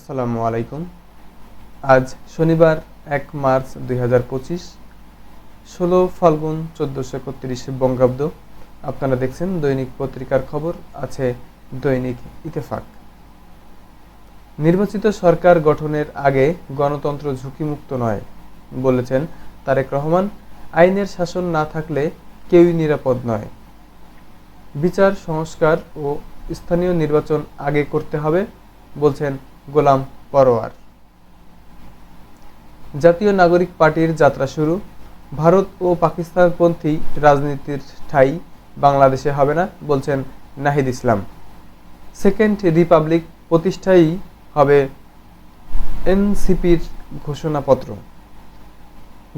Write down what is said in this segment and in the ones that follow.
আসসালামু আলাইকুম। আজ শনিবার এক মার্চ দুই হাজার পঁচিশ, ষোলো ফাল্গুন চোদ্দোশো একত্রিশ বঙ্গাব্দ। আপনারা দেখছেন দৈনিক পত্রিকার খবর, আছে দৈনিক ইতেফাক নির্বাচিত সরকার গঠনের আগে গণতন্ত্র ঝুঁকিমুক্ত নয়, বলেছেন তারেক রহমান। আইনের শাসন না থাকলে কেউই নিরাপদ নয়। বিচার, সংস্কার ও স্থানীয় নির্বাচন আগে করতে হবে, বলছেন গোলাম পরোয়ার জাতীয় নাগরিক পার্টির যাত্রা শুরু। ভারত ও পাকিস্তানপন্থী রাজনীতির ঠাই বাংলাদেশে হবে না, বলছেন নাহিদ ইসলাম। সেকেন্ড রিপাবলিক প্রতিষ্ঠাই হবে এনসিপির ঘোষণাপত্র।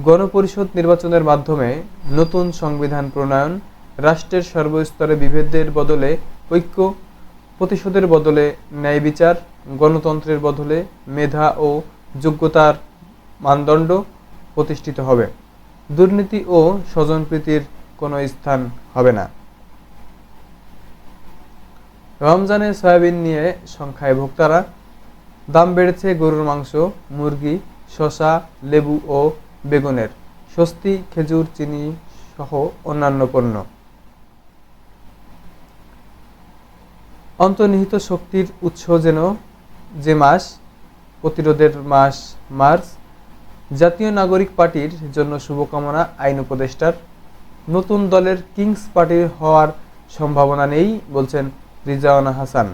গণপরিষদ নির্বাচনের মাধ্যমে নতুন সংবিধান প্রণয়ন, রাষ্ট্রের সর্বস্তরে বিভেদের বদলে ঐক্য প্রতিশোধের বদলে ন্যায় বিচার, গণতন্ত্রের বদলে মেধা ও যোগ্যতার মানদণ্ড প্রতিষ্ঠিত হবে। দুর্নীতি ও স্বজনপ্রীতির কোনো স্থান হবে না। রমজানে সয়াবিন নিয়ে সংখ্যায় ভোক্তারা। দাম বেড়েছে গরুর মাংস, মুরগি শশা লেবু ও বেগুনের। স্বস্তি, খেজুর, চিনি সহ অন্যান্য পণ্য। অন্তর্নিহিত শক্তির উৎস যেন যে মাস, প্রতিরোধের মাস মার্চ, জাতীয় নাগরিক পার্টির জন্য শুভকামনা আইন উপদেষ্টার। নতুন দলের কিংস পার্টির হওয়ার সম্ভাবনা নেই, বলছেন রিজাওয়ানা হাসান।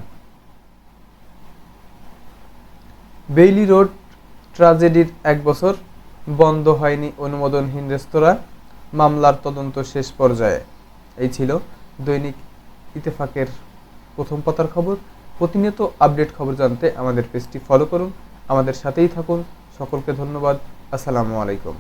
বেইলি রোড ট্রাজেডির এক বছর বন্ধ হয়নি অনুমোদনহীন রেস্তোরাঁ, মামলার তদন্ত শেষ পর্যায়ে। এই ছিল দৈনিক ইতেফাকের প্রথম পাতার খবর, প্রতিনিয়ত আপডেট খবর জানতে আমাদের পেজটি ফলো করুন। আমাদের সাথেই থাকুন। সকলকে ধন্যবাদ। আসসালামু আলাইকুম।